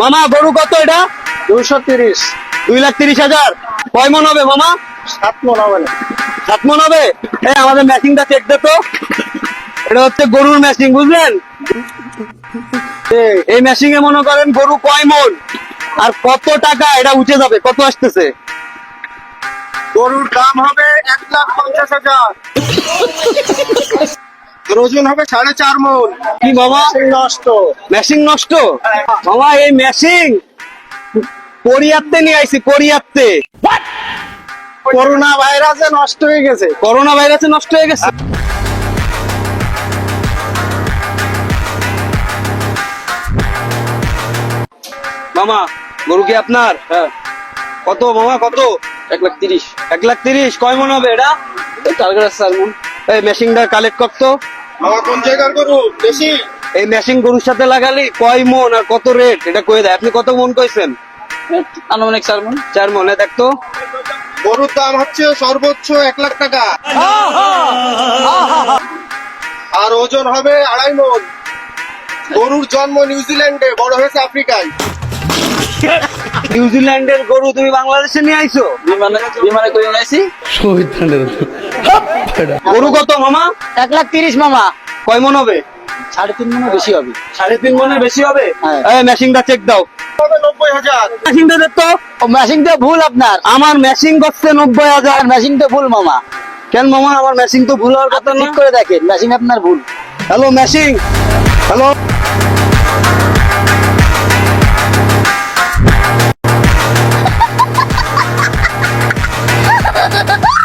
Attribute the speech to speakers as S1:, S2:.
S1: মামা গরু কত এটা?
S2: দুইশো তিরিশ।
S1: দুই লাখ তিরিশ হাজার। কয় মন হবে মামা?
S2: সাত মন হবে না।
S1: সাত মন হবে? এই আমাদের ম্যাচিংটা চেক দে তো। এটা হচ্ছে গরুর ম্যাচিং বুঝলেন? এই- এই ম্যাচিং এ মনে করেন গরু কয় মন আর কত টাকা এটা উঠে যাবে? কত আসতেছে?
S2: গরুর দাম হবে এক লাখ পঞ্চাশ হাজার। ওজন হবে সাড়ে চার মন।
S1: কি মামা
S2: নষ্ট।
S1: নষ্ট? মামা এই কোরিয়াতে নিয়ে আইছি কোরিয়াতে
S2: করোনা ভাইরাসে নষ্ট হয়ে গেছে।
S1: করোনা ভাইরাসে নষ্ট হয়ে গেছে? মামা গরু কি আপনার? হ্যাঁ। কত মামা কত?
S2: এক লাখ তিরিশ।
S1: এক লাখ তিরিশ। কয় মন হবে এটা?
S2: টার্গেট আছে স্যার মন।
S1: এই মেশিনটা কালেক্ট করতো?
S2: আমার কোন জায়গার গরু? বেশি
S1: এই মেশিন গরুর সাথে লাগালি কয় মন আর কত রেট? এটা কয়ে দেয়। আপনি কত মন কইছেন?
S2: আনুমানিক স্যার মন।
S1: চার মনে দেখতো
S2: গরুর দাম হচ্ছে সর্বোচ্চ এক লাখ টাকা। আর ওজন হবে আড়াই মন। গরুর জন্ম নিউজিল্যান্ডে বড় হয়েছে আফ্রিকায়।
S1: নিউজিল্যান্ডের গরু তুমি বাংলাদেশে নিয়ে আইছো?
S2: বিমানে বিমানে করে নিয়েছি
S1: গরু। কত মামা?
S3: এক লাখ তিরিশ মামা।
S1: কয় মন হবে?
S3: সাড়ে তিন মনে বেশি হবে।
S1: সাড়ে তিন মনের বেশি হবে?
S3: হ্যাঁ।
S1: এই মেশিনটা চেক দাও।
S2: হবে নব্বই হাজার।
S1: মেশিনটা দেখতো
S3: মেশিনটা ভুল আপনার।
S1: আমার মেশিন করছে নব্বই হাজার।
S3: মেশিনটা ভুল মামা।
S1: কেন মামা আমার মেশিন তো ভুল হওয়ার কথা না?
S3: ঠিক করে দেখেন মেশিন আপনার ভুল।
S1: Hello machine hello Ah!